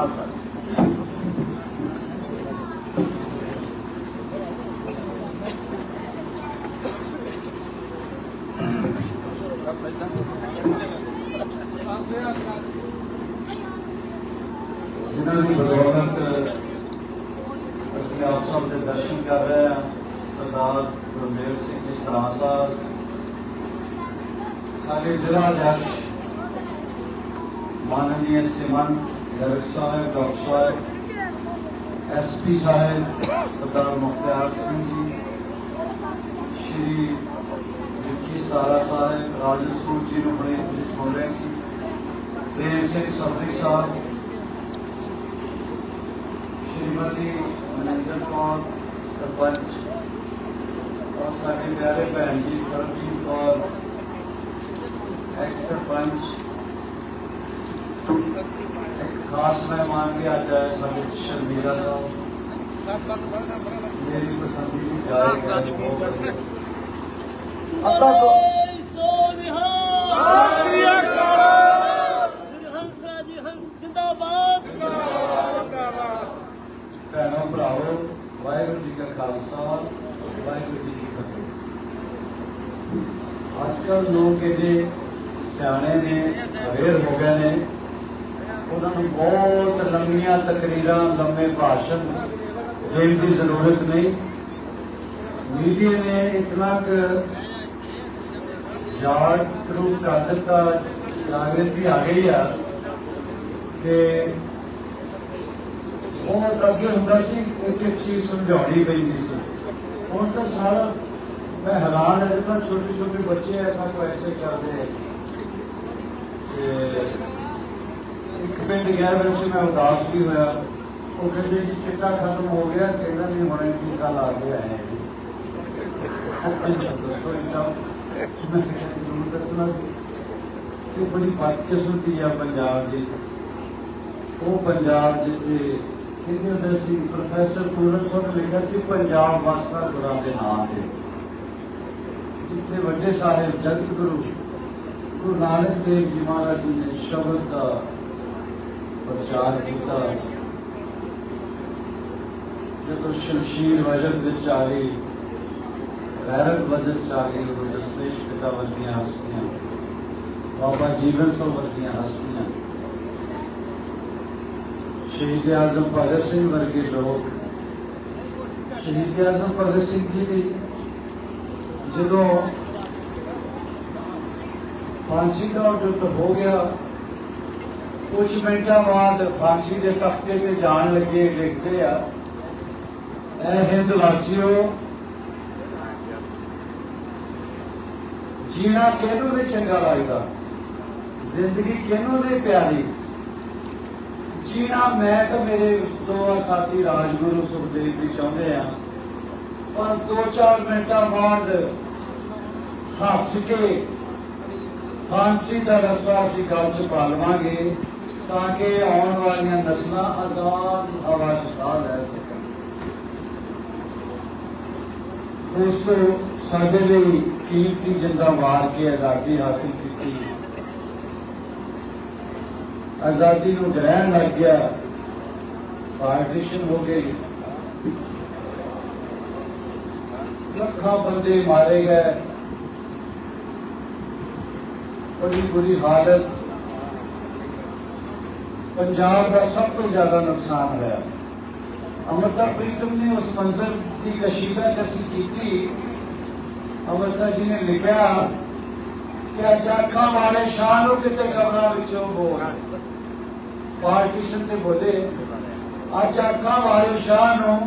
ਖਾਲਸਾ ਜਿਨ੍ਹਾਂ ਦੀ ਬਦੌਲਤ ਅਸੀਂ ਆਪ ਸਭ ਦੇ ਦਰਸ਼ਨ ਕਰ ਰਹੇ ਹਾਂ ਸਰਦਾਰ ਗੁਰਮੇਲ ਸਿੰਘ ਜੀ ਸਰਾਂ ਸਾਹਿਬ ਸਾਡੇ ਜ਼ਿਲ੍ਹਾ جج صاحب، ڈاکٹر صاحب، ایس پی صاحب، سردار مختار سنگھ جی شری وکی ستارا صاحب راج سکول جی نے بڑے سن رہے سی پریم سنگھ سفری صاحب، شریمتی منجر کور، سرپنچ۔ اور سارے پیارے بہن جی سرجیت کور۔ ایس سرپنچ۔ ਖਾਸ ਮਹਿਮਾਨ ਵੀ ਅੱਜ ਆਏ ਸਾਡੇ ਸ਼ਰਮੀਲਾ ਸਾਹਿਬ। ਮੇਰੀ ਪਸੰਦੀਦੀ ਅੱਲਾ ਤੋਂ ਭੈਣੋ ਭਰਾਵੋ ਵਾਹਿਗੁਰੂ ਜੀ ਕਾ ਖਾਲਸਾ ਵਾਹਿਗੁਰੂ ਜੀ ਕੀ ਫਤਿਹ। ਅੱਜ ਕੱਲ੍ਹ ਲੋਕ ਇਹਦੇ ਸਿਆਣੇ ਨੇ ਅਵੇਅਰ ਹੋ ਗਏ ਨੇ। ਉਹਨਾਂ ਨੂੰ ਬਹੁਤ ਲੰਮੀਆਂ ਤਕਰੀਰਾਂ, ਲੰਮੇ ਭਾਸ਼ਣ ਦੇਣ ਦੀ ਜ਼ਰੂਰਤ ਨਹੀਂ। ਮੀਡੀਆ ਨੇ ਇਤਨਾ ਕੁ ਜਾਗਰੂਕ ਕਰ ਦਿੱਤਾ, ਜਾਗਰਤੀ ਆ ਗਈ ਆ ਕਿ ਉਹ ਅੱਗੇ ਹੁੰਦਾ ਸੀ, ਇੱਕ ਇੱਕ ਚੀਜ਼ ਸਮਝਾਉਣੀ ਪੈਂਦੀ ਸੀ। ਹੁਣ ਤਾਂ ਸਾਰਾ ਮੈਂ ਹੈਰਾਨ ਹੈ, ਜਦੋਂ ਛੋਟੇ ਛੋਟੇ ਬੱਚੇ ਐਸਾ ਕੋ ਐਸੇ ਕਰਦੇ ਤੇ ਇੱਕ ਪਿੰਡ ਗਿਆ ਵੈਸੇ ਮੈਂ ਉਦਾਸ ਵੀ ਹੋਇਆ। ਉਹ ਕਹਿੰਦੇ ਜੀ, ਚਿੱਟਾ ਖਤਮ ਹੋ ਗਿਆ ਕਹਿੰਦਾ ਨਹੀਂ ਹੁਣ ਟੀਕਾ ਲਾ ਕੇ ਆਏ ਜੀ। ਦੱਸੋ ਇੰਨਾ ਮੈਂ ਜ਼ਰੂਰ ਦੱਸਣਾ ਸੀ। ਕਿ ਬੜੀ ਬਦਕਿਸਮਤੀ ਆ ਪੰਜਾਬ ਦੀ। ਉਹ ਪੰਜਾਬ ਜਿੱਥੇ ਕਹਿੰਦੇ ਹੁੰਦੇ ਸੀ, ਪ੍ਰੋਫੈਸਰ ਪੂਰਨ ਸਿੰਘ ਲਿਖਿਆ ਸੀ, ਪੰਜਾਬ ਵਸਦਾ ਗੁਰਾਂ ਦੇ ਨਾਂ ਤੇ। ਜਿੱਥੇ ਵੱਡੇ ਸਾਹਿਬ ਜਗਤ ਗੁਰੂ ਗੁਰੂ ਨਾਨਕ ਦੇਵ ਜੀ ਮਹਾਰਾਜ ਜੀ ਨੇ ਸ਼ਬਦ ਦਾ ਪ੍ਰਚਾਰ ਕੀਤਾ। ਜਦੋਂ ਸ਼ਮਸ਼ੀਰ ਵਜਨ ਵਿੱਚ ਆ ਗਈ ਗੈਰਤ ਵਜਨ ਚ ਆ ਗਈ ਉਹ ਦਸਮੇਸ਼ ਪਿਤਾ ਵਰਗੀਆਂ ਹਸਤੀਆਂ, ਬਾਬਾ ਜੀਵਨ ਸਿੰਘ ਵਰਗੀਆਂ ਹਸਤੀਆਂ, ਸ਼ਹੀਦ ਆਜ਼ਮ ਭਗਤ ਸਿੰਘ ਵਰਗੇ ਲੋਕ, ਸ਼ਹੀਦ ਆਜ਼ਮ ਭਗਤ ਸਿੰਘ ਜੀ ਦੀ ਜਦੋਂ ਫਾਂਸੀ ਦਾ ਆਰਡਰ ਹੋ ਗਿਆ ਕੁਝ ਮਿੰਟਾਂ ਬਾਅਦ ਫਾਂਸੀ ਦੇ ਤਖਤੇ ਤੇ ਜਾਣ ਲੱਗੇ ਲਿਖਦੇ ਆ। ਐ ਹਿੰਦ ਵਾਸੀਓ, ਜੀਣਾ ਕਿਹਨੂੰ ਵੀ ਚੰਗਾ ਲੱਗਦਾ? ਜ਼ਿੰਦਗੀ ਕਿਹਨੂੰ ਨਹੀਂ ਪਿਆਰੀ? ਜੀਣਾ ਮੈਂ ਤਾਂ ਮੇਰੇ ਦੋ ਸਾਥੀ ਰਾਜਗੁਰੂ ਸੁਖਦੇਵ ਵੀ ਚਾਹੁੰਦੇ ਆ। ਪਰ 2-4 ਮਿੰਟਾਂ ਬਾਅਦ ਹੱਸ ਕੇ ਫਾਂਸੀ ਦਾ ਰਸਾ ਅਸੀਂ ਗੱਲ ਚ ਪਾ ਲਵਾਂਗੇ। ਤਾਂ ਕਿ ਆਉਣ ਵਾਲੀਆਂ ਨਸਲਾਂ ਆਜ਼ਾਦ ਹਵਾ ਸਾਹ ਲੈ ਸਕਣ। ਦੋਸਤੋ ਸਾਡੇ ਲਈ ਕੀਮਤੀ ਜਿੰਦਾ ਮਾਰ ਕੇ ਆਜ਼ਾਦੀ ਹਾਸਲ ਕੀਤੀ। ਆਜ਼ਾਦੀ ਨੂੰ ਗ੍ਰਹਿਣ ਲੱਗ ਗਿਆ। ਪਾਰਟੀਸ਼ਨ ਹੋ ਗਈ। ਲੱਖਾਂ ਬੰਦੇ ਮਾਰੇ ਗਏ। ਬੜੀ ਬੁਰੀ ਹਾਲਤ ਪੰਜਾਬ ਦਾ ਸਭ ਤੋਂ ਜ਼ਿਆਦਾ ਨੁਕਸਾਨ ਹੋਇਆ। ਅਮਰਤਾ ਪ੍ਰੀਤਮ ਨੇ ਉਸ ਮੰਜ਼ਰ ਦੀ ਕਸ਼ੀਦਾ ਕਸੀ ਕੀਤੀ। ਅਮਰਤਾ ਜੀ ਨੇ ਲਿਖਿਆ ਕਿ ਅੱਜ ਵਾਲੇ ਸ਼ਾਹ ਨੂੰ ਕਿਤੇ ਕਬਰਾਂ ਵਿੱਚੋਂ ਬੋਲ ਪਾਰਟੀਸ਼ਨ ਤੇ ਬੋਲੇ, ਅੱਜ ਅੱਖਾਂ ਵਾਲੇ ਸ਼ਾਹ ਨੂੰ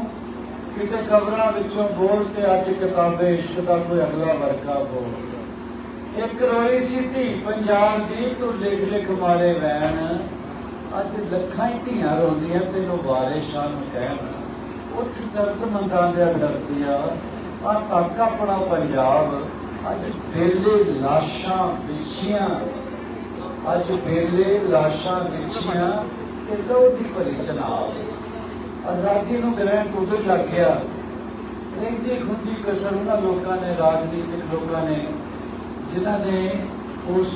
ਕਿਤੇ ਕਬਰਾਂ ਵਿੱਚੋਂ ਬੋਲ ਤੇ ਅੱਜ ਕਿਤਾਬੇ ਇਸ਼ਕ ਦਾ ਕੋਈ ਅਗਲਾ ਵਰਕਾ ਬੋਲ ਇੱਕ ਰੋਈ ਸੀ ਧੀ ਪੰਜਾਬ ਦੀ, ਤੂੰ ਲਿਖ ਲਿਖ ਮਾਰੇ ਵੈਣ। ਅੱਜ ਲੱਖਾਂ ਹੀ ਧੀਆਂ ਰੋਂਦੀਆਂ ਤੈਨੂੰ ਵਾਰਿਸ਼ਾਂ ਨੂੰ ਕਹਿਣ ਉੱਠ ਦਰਦ ਮੰਦਾਂ ਦੇ ਡਰਦੀ ਆ ਆ ਤੱਕ ਪੰਜਾਬ, ਅੱਜ ਬੇਲੇ ਲਾਸ਼ਾਂ ਵਿਛੀਆਂ, ਅੱਜ ਬੇਲੇ ਲਾਸ਼ਾਂ ਵਿਛੀਆਂ, ਤੇ ਲੋ ਦੀ ਭਰੀ ਚਨਾਬ ਆਜ਼ਾਦੀ ਨੂੰ ਗ੍ਰਹਿਣ ਉਦੋਂ ਲੱਗ ਗਿਆ। ਰਹਿੰਦੀ ਖੁੰਦੀ ਕਸਰ ਉਹਨਾਂ ਲੋਕਾਂ ਨੇ, ਰਾਜਨੀਤਿਕ ਲੋਕਾਂ ਨੇ, ਜਿਨ੍ਹਾਂ ਨੇ ਉਸ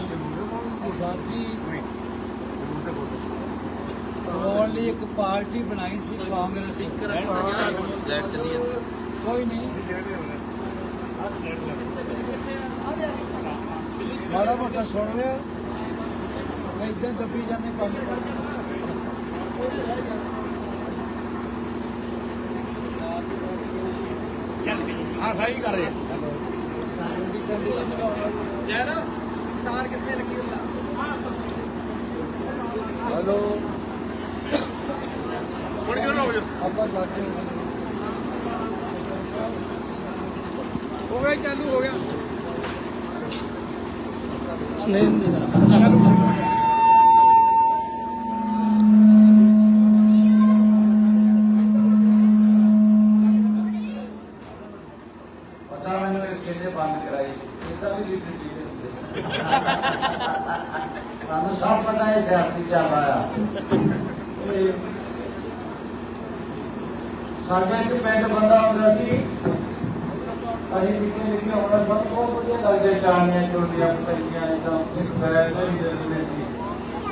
ਆਜ਼ਾਦੀ ਕਰਨ ਲਈ ਇੱਕ ਪਾਰਟੀ ਬਣਾਈ ਸੀ ਕਾਂਗਰਸ ਲੈਟ ਚੱਲੀ ਜਾਂਦੀ ਕੋਈ ਨਹੀਂ। ਮਾੜਾ ਮੋਟਾ ਸੁਣ ਲਿਆ ਮੈਂ ਇਦਾਂ ਦੱਬੀ ਜਾਂਦੇ ਕੰਮ। ਹਾਂ ਸਹੀ ਕਰ ਰਹੇ ਯਾਰ ਤਾਰ ਕਿੱਥੇ ਲੱਗੀ ਹੁੰਦਾ? ਹੈਲੋ। ਹੋ ਗਿਆ। ਚਾਲੂ ਹੋ ਗਿਆ ਨਹੀਂ ਨਹੀਂ ਪਤਾ ਸਾਨੂੰ ਸਭ ਪਤਾ ਹੈ ਸਿਆਸੀ ਚੱਲ ਰਿਹਾ ਸਾਡੇ ਇੱਕ ਪਿੰਡ ਬੰਦਾ ਹੁੰਦਾ ਸੀ। ਅਸੀਂ ਨਿੱਕੇ ਨਿੱਕੇ ਹੋਣਾ ਸਭ ਬਹੁਤ ਵਧੀਆ ਲੱਗਦੇ ਚਾਣੀਆਂ ਚੋਟੀਆਂ ਪਤੰਗੀਆਂ ਇਦਾਂ ਇੱਕ ਬੈਗ ਦੇ ਵੀ ਦਿੰਦੇ ਸੀ।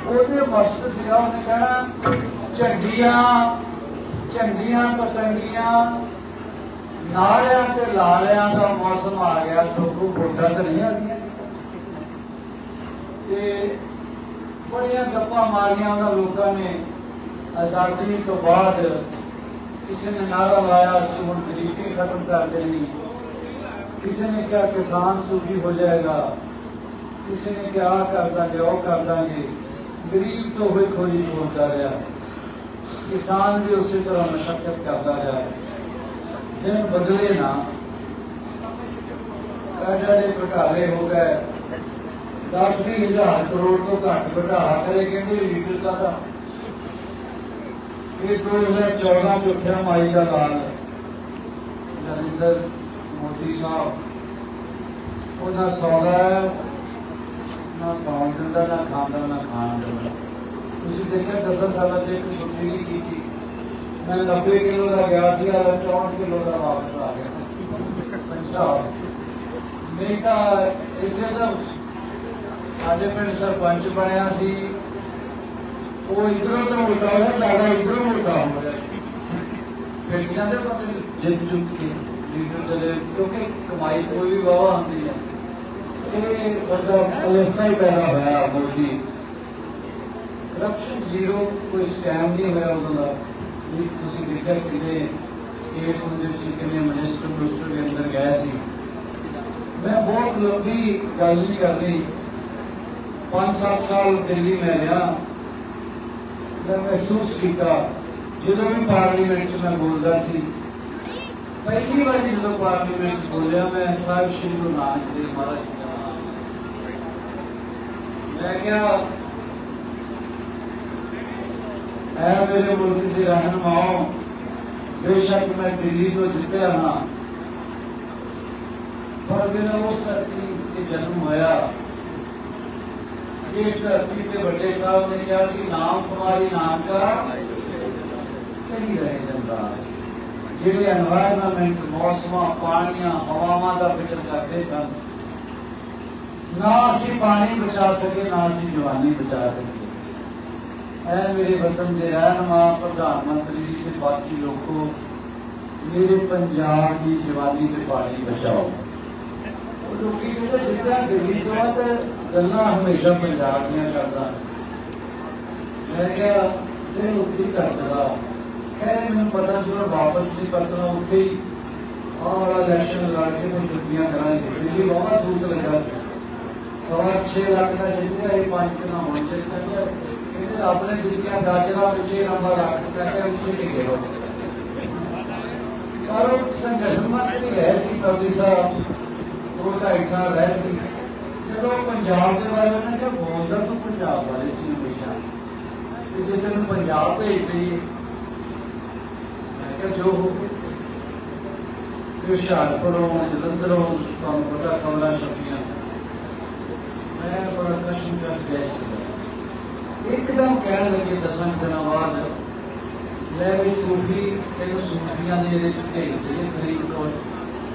ਉਹਦੇ ਮਸਤ ਸੀਗਾ, ਉਹਨੇ ਕਹਿਣਾ, ਝੰਡੀਆਂ ਝੰਡੀਆਂ ਪਤੰਗੀਆਂ, ਨਾਲਿਆਂ ਤੇ ਲਾਲਿਆਂ ਦਾ ਮੌਸਮ ਆ ਗਿਆ, ਲੋਕੋ ਵੋਟਾਂ ਤਾਂ ਨਹੀਂ ਆ ਗਈਆਂ ਤੇ ਬੜੀਆਂ ਗੱਪਾਂ ਮਾਰੀਆਂ ਉਹਨਾਂ ਲੋਕਾਂ ਨੇ। ਆਜ਼ਾਦੀ ਤੋਂ ਬਾਅਦ ਕਿਸੇ ਨੇ ਨਾਰਾ ਲਾਇਆ ਸੀ ਹੁਣ ਗਰੀਬੀ ਖਤਮ ਕਰ ਦੇਣੀ ਕਿਸੇ ਨੇ ਕਿਹਾ ਕਿਸਾਨ ਸੂਫੀ ਹੋ ਜਾਏਗਾ ਕਿਸੇ ਨੇ ਕਿਹਾ ਆਹ ਕਰ ਦਾਂਗੇ ਉਹ ਕਰ ਦਾਂਗੇ ਗਰੀਬ ਤੋਂ ਹੋਈ ਖੋਜੀ ਬੋਲਦਾ ਰਿਹਾ ਕਿਸਾਨ ਵੀ ਉਸੇ ਤਰ੍ਹਾਂ ਮਸ਼ੱਕਤ ਕਰਦਾ ਰਿਹਾ ਦਿਨ ਬਦਲੇ ਨਾ ਕਾਜਾ ਦੇ ਘਟਾਲੇ ਹੋ ਗਏ 10 ਹਜ਼ਾਰ ਕਰੋੜ ਤੋਂ ਘੱਟ ਘਟਾਲਾ ਕਰੇ ਕਹਿੰਦੇ ਲੀਡਰ ਦਾ ਇਹ 2014 ਚ ਮਾਈ ਦਾ ਲਾਲ ਨਰਿੰਦਰ ਮੋਦੀ ਸਾਹਿਬ। ਉਹਦਾ ਸੌਦਾ ਨਾ ਸੌਣ ਦਿੰਦਾ, ਨਾ ਖਾਂਦਾ ਨਾ ਖਾਣ ਦਿੰਦਾ। ਤੁਸੀਂ ਦੇਖਿਆ 10 ਸਾਲਾਂ ਚ ਇੱਕ ਛੁੱਟੀ ਨਹੀਂ ਕੀਤੀ ਮੈਂ 90 ਕਿਲੋ ਦਾ ਗਿਆ ਸੀ ਆ 64 ਕਿਲੋ ਦਾ ਵਾਪਸ ਆ ਗਿਆ। ਪੰਜਾਬ ਨਹੀਂ ਤਾਂ ਇੱਥੇ ਤਾਂ ਸਾਡੇ ਪਿੰਡ ਸਰਪੰਚ ਬਣਿਆ ਸੀ। ਉਹ ਇਧਰੋਂ ਤੋਂ ਉਲਟਾ ਹੋਇਆ ਦਾਦਾ ਇਧਰੋਂ ਉਲਟਾ ਹੋ ਗਿਆ ਫਿਰ ਕਹਿੰਦੇ ਪਤਾ ਜਿੱਤ ਜੁੱਤ ਕੇ ਲੀਡਰ ਚਲੇ ਕਿਉਂਕਿ ਕਮਾਈ ਕੋਈ ਵੀ ਵਾਵਾ ਹੁੰਦੀ ਹੈ ਇਹ ਉਹਦਾ ਅਲੇਖਾ ਹੀ ਪੈਦਾ ਹੋਇਆ ਮੋਦੀ। ਕਰਪਸ਼ਨ ਜ਼ੀਰੋ ਕੋਈ ਸਕੈਮ ਨਹੀਂ ਹੋਇਆ ਉਦੋਂ ਦਾ। ਵੀ ਤੁਸੀਂ ਦੇਖਿਆ ਕਿੰਨੇ ਕੇਸ ਹੁੰਦੇ ਸੀ ਕਿੰਨੇ ਮਿਨਿਸਟਰ ਮਿਨਿਸਟਰ ਦੇ ਅੰਦਰ ਗਏ ਸੀ। ਮੈਂ ਬਹੁਤ ਲੰਬੀ ਗੱਲ ਨਹੀਂ ਕਰ ਰਹੀ। 5-7 ਸਾਲ ਦਿੱਲੀ ਮੈਂ ਰਿਹਾ। ਮੈਂ ਮਹਿਸੂਸ ਕੀਤਾ, ਜਦੋਂ ਵੀ ਪਾਰਲੀਮੈਂਟ 'ਚ ਮੈਂ ਬੋਲਦਾ ਸੀ। ਪਹਿਲੀ ਵਾਰ ਜਦੋਂ ਪਾਰਲੀਮੈਂਟ ਬੋਲਿਆ, ਮੈਂ ਸਾਹਿਬ ਸ਼੍ਰੀ ਗੁਰੂ ਨਾਨਕ ਦੇਵ ਮਹਾਰਾਜ ਜੀ ਦਾ ਨਾਮ ਮੈਂ ਕਿਹਾ, ਐ ਮੇਰੇ ਮੁਲਕ ਦੇ ਰਹਿਨਮਾਓ ਬੇਸ਼ੱਕ ਮੈਂ ਦਿੱਲੀ ਤੋਂ ਜਿੱਤਿਆ ਹਾਂ। ਪਰ ਮੇਰਾ ਉਸ ਧਰਤੀ ਤੇ ਜਨਮ ਹੋਇਆ ਇਸ ਧਰਤੀ ਤੇ ਵੱਡੇ ਸਾਹਿਬ ਨੇ ਕਿਹਾ ਸੀ, ਨਾਮ ਕੁਮਾਰੀ ਨਾਮ ਦਾ ਕਰੀ ਰਹੇ ਜਾਂਦਾ। ਜਿਹੜੇ ਐਨਵਾਇਰਨਮੈਂਟ ਮੌਸਮਾਂ, ਪਾਣੀਆਂ, ਹਵਾਵਾਂ ਦਾ ਫਿਕਰ ਕਰਦੇ ਸਨ, ਨਾ ਅਸੀਂ ਪਾਣੀ ਬਚਾ ਸਕੇ, ਨਾ ਅਸੀਂ ਜਵਾਨੀ ਬਚਾ ਸਕੇ। ਐ ਮੇਰੇ ਵਤਨ ਦੇ ਰਹਿਨਮਾ ਪ੍ਰਧਾਨ ਮੰਤਰੀ ਜੀ ਤੇ ਬਾਕੀ ਲੋਕੋ, ਮੇਰੇ ਪੰਜਾਬ ਦੀ ਜਵਾਨੀ ਤੇ ਪਾਣੀ ਬਚਾਓ। ਉਹ ਲੋਕੀ ਜਿਹੜੇ ਜਿੱਦਾਂ ਦਿੱਲੀ ਤੋਂ ਆ ਤੇ ਗੱਲਾਂ ਹਮੇਸ਼ਾ ਪੰਜਾਬ ਦੀਆਂ ਕਰਦਾ ਮੈਂ ਕਿਹਾ ਤੇ ਉੱਥੇ ਹੀ ਕਰਦਾ ਕਹਿੰਦੇ ਮੈਨੂੰ ਪਤਾ ਸੀ ਉਹ ਵਾਪਸ ਨਹੀਂ ਪਰਤਣਾ ਉੱਥੇ ਹੀ ਆਹ ਵਾਲਾ ਇਲੈਕਸ਼ਨ ਲੜ ਕੇ ਮੈਂ ਛੁੱਟੀਆਂ ਕਰਾਂਗੇ ਦਿੱਲੀ ਬਹੁਤ ਸੂਤ ਲੱਗਾ ਸੀ ਸਵਾ 6 ਲੱਖ ਦਾ ਜਿੱਤਿਆ ਇਹ ਪੰਜ ਕਿਨਾ ਹੋਣ ਚਾਹੀਦਾ ਇਹਦੇ ਰੱਬ ਨੇ ਦਿੱਤੀਆਂ ਗਾਜਰਾਂ ਵਿੱਚ ਇਹ ਨੰਬਰ ਰੱਖ ਦਿੱਤਾ ਕਿ ਉੱਥੇ ਟਿਕੇ ਹੋ ਪਰ ਉਹ ਸੰਗਠਨ ਮੰਤਰੀ ਰਹਿ ਸੀ ਕਵੀ ਸਾਹਿਬ ਉਹ ਢਾਈ ਸਾਲ ਰਹਿ ਸੀ। ਜਦੋਂ ਪੰਜਾਬ ਦੇ ਬਾਰੇ ਉਹਨਾਂ ਕਿਹਾ, ਬੋਲਦਾ ਤੂੰ ਪੰਜਾਬ ਬਾਰੇ ਸੀ ਹਮੇਸ਼ਾ। ਤੇ ਜੇ ਤੈਨੂੰ ਪੰਜਾਬ ਭੇਜਦੇ ਮੈਂ ਕਿਹਾ ਜੋ ਹੋ ਹੁਸ਼ਿਆਰਪੁਰੋਂ ਜਲੰਧਰੋਂ ਤੁਹਾਨੂੰ ਪਤਾ ਕਮਲਾ ਸ਼ਕਤੀਆਂ ਮੈਂ ਬੜਾ ਕਸ਼ਮ ਕਰ ਗਿਆ ਸੀ ਇੱਕਦਮ ਕਹਿਣ ਲੱਗੇ, ਦਸਾਂ ਦਿਨਾਂ ਬਾਅਦ, ਲੈ ਵੀ ਸੂਫੀ ਇਹਨੂੰ ਸੂਫੀਆਂ ਦੇ ਇਹਦੇ ਚ ਭੇਜ ਦੇ ਫਰੀਦਕੋਟ।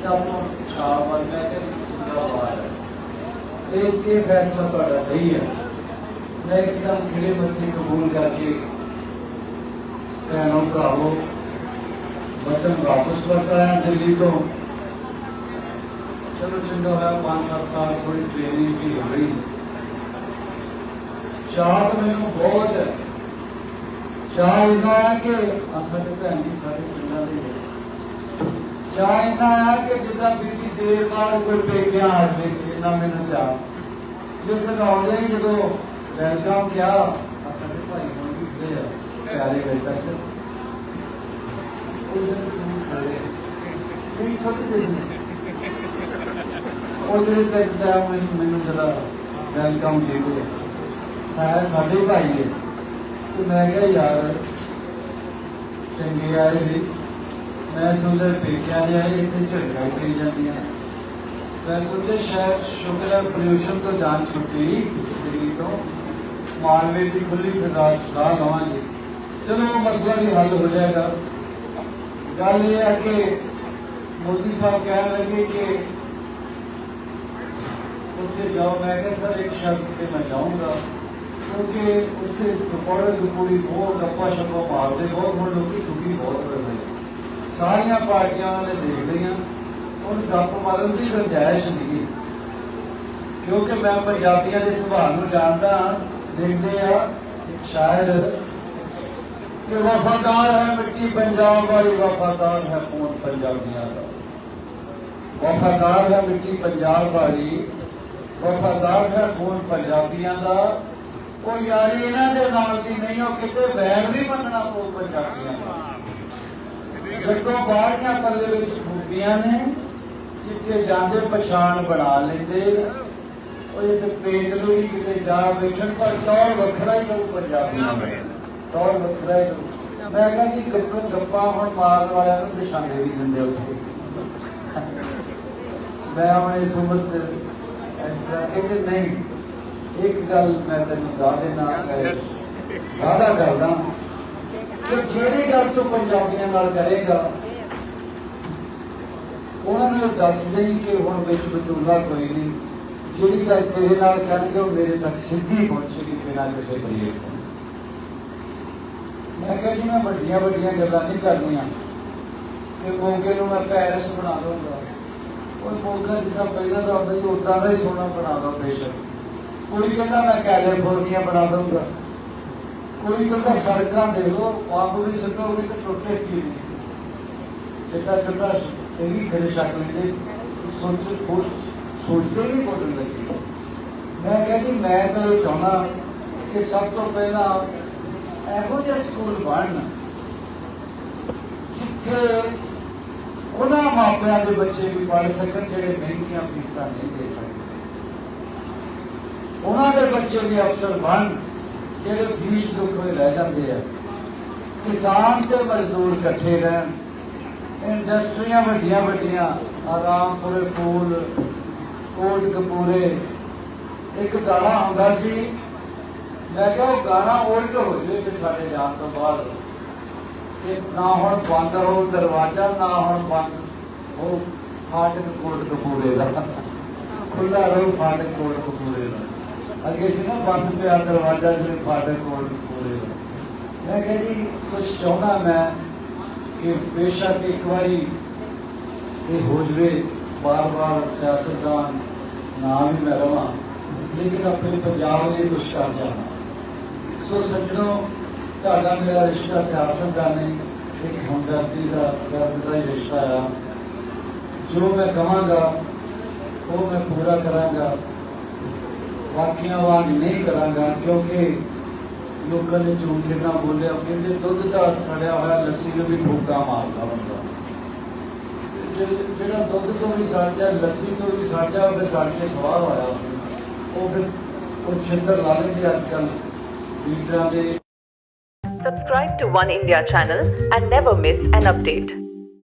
ਤੇ ਆਪਾਂ ਸ਼ਾਬਾਸ਼ ਮੈਂ ਕਿ ਜਿੰਦਾਬਾਦ ਇਹ ਇਹ ਫੈਸਲਾ ਤੁਹਾਡਾ ਸਹੀ ਹੈ। ਮੈਂ ਇੱਕਦਮ ਖਿੜੇ ਮੱਥੇ ਕਬੂਲ ਕਰਕੇ ਭੈਣੋ, ਭਰਾਵੋ, ਵਤਨ ਵਾਪਸ ਪਰਤ ਆਇਆ ਦਿੱਲੀ ਤੋਂ। ਚਲੋ ਚੰਗਾ ਹੋਇਆ 5-7 ਸਾਲ ਥੋੜੀ ਟ੍ਰੇਨਿੰਗ ਵੀ ਹੋ ਗਈ। ਚਾਹ ਤਾਂ ਮੈਨੂੰ ਬਹੁਤ ਹੈ। ਚਾਹ ਇੰਨਾ ਹੈ ਕਿ ਆਹ ਸਾਡੇ ਭੈਣ ਜੀ ਸਾਡੇ ਪਿੰਡਾਂ ਦੇ ਵਿੱਚ। ਚਾਹ ਇੰਨਾ ਹੈ ਕਿ ਜਿੱਦਾਂ ਬੀਤੀ ਦੇਰ ਬਾਅਦ ਕੋਈ ਪੇਕਿਆਂ ਆ ਜਾਵੇ ਮੈਨੂੰ ਚਾਹ ਜਦੋਂ ਆਉਂਦੇ ਹੀ ਜਦੋਂ ਵੈਲਕਮ ਕਿਹਾ ਸਾਡੇ ਭਾਈ ਹੁਣ ਵੀ ਖੜੇ ਆ, ਪਿਆਰੇ ਗਏ ਤੱਕ ਉਹ ਜਦੋਂ ਤੁਸੀਂ ਖੜੇ ਕੋਈ ਸਭ ਦੇ ਉਹ ਜਿਹੜੇ ਤੱਕ ਦਾ ਮੈਨੂੰ ਜਰਾ ਵੈਲਕਮ ਦੇ ਦੇ ਸਾਰੇ ਸਾਡੇ ਭਾਈ ਨੇ। ਤੇ ਮੈਂ ਕਿਹਾ, ਯਾਰ, ਚੰਗੇ ਆਏ ਜੀ ਮੈਂ ਸੁਣਦਾ ਪੇਕਿਆਂ ਦੇ ਆਏ ਇੱਥੇ ਝੜਕਾਂ ਪਈ ਜਾਂਦੀਆਂ। ਮੈਂ ਸੋਚਿਆ ਸ਼ਾਇਦ ਸ਼ੁਕਰ ਹੈ ਪੋਲਿਊਸ਼ਨ ਤੋਂ ਜਾਨ ਛੁੱਟੀ ਦਿੱਲੀ ਤੋਂ। ਮਾਲਵੇ ਦੀ ਖੁੱਲੀ ਫਿਜ਼ਾ ਸਾਹ ਲਵਾਂਗੇ। ਚਲੋ ਮਸਲਾ ਵੀ ਹੱਲ ਹੋ ਜਾਏਗਾ। ਗੱਲ ਇਹ ਹੈ ਕਿ ਮੋਦੀ ਸਾਹਿਬ ਕਹਿਣ ਲੱਗੇ ਕਿ ਉੱਥੇ ਜਾਓ। ਮੈਂ ਕਿਹਾ, ਸਰ, ਇੱਕ ਸ਼ਰਤ ਤੇ ਮੈਂ ਜਾਊਂਗਾ। ਕਿਉਂਕਿ ਉੱਥੇ ਪਕੌੜੇ ਦੀ ਪੂਰੀ ਬਹੁਤ ਗੱਪਾ ਸ਼ੱਪਾ ਮਾਰਦੇ, ਬਹੁਤ ਹੁਣ ਲੋਕੀ ਦੁਖੀ ਬਹੁਤ ਹੋਏ ਸਾਰੀਆਂ ਪਾਰਟੀਆਂ ਨੇ ਦੇਖ ਲਈਆਂ ਉਹ ਗੱਪ ਮਾਰਨ ਦੀ ਗੁੰਜਾਇਸ਼ ਨਹੀਂ ਕਿਉਂਕਿ ਮੈਂ ਪੰਜਾਬੀਆਂ ਦੇ ਸੁਭਾਅ ਨੂੰ ਜਾਣਦਾ ਦੇਖਦੇ ਆ ਸ਼ਾਇਰ ਕਿ ਵਫਾਦਾਰ ਹੈ ਮਿੱਟੀ ਪੰਜਾਬ ਵਾਲੀ, ਵਫਾਦਾਰ ਹੈ ਖੂਨ ਪੰਜਾਬੀਆਂ ਦਾ? ਵਫਾਦਾਰ ਹੈ ਮਿੱਟੀ ਪੰਜਾਬ ਵਾਲੀ, ਵਫਾਦਾਰ ਹੈ ਖੂਨ ਪੰਜਾਬੀਆਂ ਦਾ? ਉਹ ਯਾਰੀ ਇਹਨਾਂ ਦੇ ਨਾਲ ਦੀ ਨਹੀਂ, ਉਹ ਕਿਤੇ ਵੈਰ ਵੀ ਮੰਨਣਾ ਪਊ ਪੰਜਾਬੀਆਂ ਦਾ। ਜਦੋਂ ਬਾਹਰੀਆਂ ਪੱਲੇ ਵਿੱਚ ਖੂਬੀਆਂ ਨੇ, ਜਿੱਥੇ ਜਾਂਦੇ ਪਛਾਣ ਬਣਾ ਲੈਂਦੇ। ਉਹ ਇਹ ਪੇਟ ਨੂੰ ਵੀ ਕਿਤੇ ਜਾ ਬੈਠਣ, ਪਰ ਤੌਰ ਵੱਖਰਾ ਹੀ ਲੋਕ ਪੰਜਾਬੀਆਂ ਤੌਰ ਵੱਖਰਾ ਹੀ ਲੋਕ। ਮੈਂ ਕਿਹਾ ਜੀ ਗੱਪਾਂ ਗੱਪਾਂ ਹੁਣ ਮਾਰਨ ਵਾਲਿਆਂ ਨੂੰ ਨਿਸ਼ਾਨੇ ਵੀ ਦਿੰਦੇ ਉੱਥੇ। ਮੈਂ ਹੁਣ ਇਸ ਉਮਰ ਚ ਇਸ ਤਰ੍ਹਾਂ ਕਿ ਨਹੀਂ, ਇੱਕ ਗੱਲ ਮੈਂ ਤੈਨੂੰ ਦੱਸ ਦੇਣਾ ਵਾਦਾ ਕਰਦਾ। ਕਿ ਜਿਹੜੀ ਗੱਲ ਤੂੰ ਪੰਜਾਬੀਆਂ ਨਾਲ ਕਰੇਗਾ? ਉਹਨਾਂ ਨੂੰ ਇਹ ਦੱਸ ਦੇਈ ਕਿ ਹੁਣ ਵਿੱਚ ਵਿਚੋਲਾ ਕੋਈ ਨਹੀਂ। ਜਿਹੜੀ ਗੱਲ ਤੇਰੇ ਨਾਲ ਕਰਨਗੇ, ਉਹ ਮੇਰੇ ਤੱਕ ਸਿੱਧੀ ਪਹੁੰਚੇਗੀ, ਬਿਨਾਂ ਕਿਸੇ ਬਰੀਏ ਤੋਂ। ਮੈਂ ਕਿਹਾ ਜੀ, ਮੈਂ ਵੱਡੀਆਂ ਵੱਡੀਆਂ ਗੱਲਾਂ ਨਹੀਂ ਕਰਨੀਆਂ। ਕਿ ਮੋਗੇ ਨੂੰ ਮੈਂ ਪੈਰਿਸ ਬਣਾ ਦਊਂਗਾ ਉਹ ਮੋਗਾ ਜਿੱਦਾਂ ਪਹਿਲਾਂ ਦਾ ਹੁੰਦਾ ਸੀ ਉਦਾਂ ਦਾ ਹੀ ਸੋਨਾ ਬਣਾ ਦੋ ਬੇਸ਼ੱਕ। ਕੋਈ ਕਹਿੰਦਾ ਮੈਂ ਕੈਲੀਫੋਰਨੀਆ ਬਣਾ ਦਊਂਗਾ। ਕੋਈ ਕਹਿੰਦਾ ਸੜਕਾਂ ਦੇ ਲੋ ਆਪ ਵੀ ਸਿੱਧੋਗੇ ਤੇ ਟੁੱਟੇ ਕੀ ਜਿੱਦਾਂ ਜਿੱਦਾਂ ਇਹ ਵੀ ਫਿਰ ਸ਼ੱਕ ਲੈਂਦੇ ਸੋਚ ਸੋਚ, ਸੋਚਦੇ ਨਹੀਂ ਬੋਲਣ ਲੱਗੇ ਮੈਂ ਕਿਹਾ ਜੀ, ਮੈਂ ਤਾਂ ਚਾਹੁੰਦਾ ਕਿ ਸਭ ਤੋਂ ਪਹਿਲਾਂ ਇਹੋ ਜਿਹਾ ਸਕੂਲ ਬਣਨ, ਜਿੱਥੇ ਉਹਨਾਂ ਮਾਪਿਆਂ ਦੇ ਬੱਚੇ ਵੀ ਪੜ੍ਹ ਸਕਣ, ਜਿਹੜੇ ਮਹਿੰਗੀਆਂ ਫੀਸਾਂ ਨਹੀਂ ਦੇ ਸਕਦੇ। ਉਹਨਾਂ ਦੇ ਬੱਚੇ ਵੀ ਅਫਸਰ ਬਣ ਜਿਹੜੇ ਫੀਸ ਦੁੱਖ ਹੋਏ ਰਹਿ ਜਾਂਦੇ ਆ। ਕਿਸਾਨ ਤੇ ਮਜ਼ਦੂਰ ਇਕੱਠੇ ਰਹਿਣ, ਇੰਡਸਟਰੀਆਂ ਵੱਡੀਆਂ ਵੱਡੀਆਂ, ਆਰਾਮਪੁਰੇ ਫੂਲ ਕੋਟ ਕਪੂਰੇ ਇੱਕ ਗਾਣਾ ਹੁੰਦਾ ਸੀ। ਮੈਂ ਕਿਹਾ ਉਹ ਗਾਣਾ ਉਲਟ ਹੋ ਜਾਵੇ ਕਿ ਸਾਡੇ ਜਾਣ ਤੋਂ ਬਾਅਦ। ਕਿ ਨਾ ਹੁਣ ਬੰਦ ਹੋ ਦਰਵਾਜ਼ਾ, ਨਾ ਹੁਣ ਬੰਦ ਹੋ ਫਾਟਕ ਕੋਟ ਕਪੂਰੇ ਦਾ। ਖੁੱਲਾ ਰਹੋ ਫਾਟਕ ਕੋਟ ਕਪੂਰੇ ਦਾ। ਅੱਗੇ ਸੀ ਨਾ ਬੰਦ ਪਿਆ ਦਰਵਾਜ਼ਾ ਜਿਹੜੇ ਫਾਟਕ ਕੋਲ ਕਪੂਰੇ ਮੈਂ ਕਿਹਾ ਜੀ ਕੁਝ ਚਾਹੁੰਦਾ ਮੈਂ ਕਿ ਬੇਸ਼ੱਕ ਇੱਕ ਵਾਰੀ ਇਹ ਹੋ ਜਵੇ ਬਾਰ-ਬਾਰ ਸਿਆਸਤਦਾਨ ਨਾ ਵੀ ਮੈਂ ਰਵਾਂ, ਲੇਕਿਨ ਆਪਣੇ ਪੰਜਾਬ ਲਈ ਕੁਝ ਕਰ ਜਾਣਾ ਸੋ ਸੱਜਣੋ, ਤੁਹਾਡਾ ਮੇਰਾ ਰਿਸ਼ਤਾ ਸਿਆਸਤ ਦਾ ਨਹੀਂ ਇੱਕ ਹਮਦਰਦੀ ਦਾ ਦਰਦ ਦਾ ਰਿਸ਼ਤਾ ਆ। ਜੋ ਮੈਂ ਕਹਾਂਗਾ ਉਹ ਮੈਂ ਪੂਰਾ ਕਰਾਂਗਾ। ਬਾਕੀਆਂ ਵਾਂਗ ਨਹੀਂ ਕਰਾਂਗਾ, ਕਿਉਂਕਿ ਲੋਕਾਂ ਨੇ ਝੂਠ ਕਿੰਨਾ ਬੋਲਿਆ ਕਹਿੰਦੇ ਦੁੱਧ ਦਾ ਸੜਿਆ ਹੋਇਆ ਲੱਸੀ ਨੂੰ ਵੀ ਫੂਕਾ ਮਾਰਦਾ ਹੁੰਦਾ। ਜੇ- ਜਿਹੜਾ ਦੁੱਧ ਤੋਂ ਵੀ ਸੜ ਜਾ ਲੱਸੀ ਤੋਂ ਵੀ ਸੜ ਜਾ ਉਹ ਸੜ ਕੇ ਸਵਾਹ ਹੋਇਆ ਉਹ ਫਿਰ ਉਹ ਛਿੰਦਰ ਲਾ ਲੈਂਦੇ ਅੱਜ ਕੱਲ ਲੀਡਰਾਂ ਦੇ। Subscribe to One India channel and never miss an update.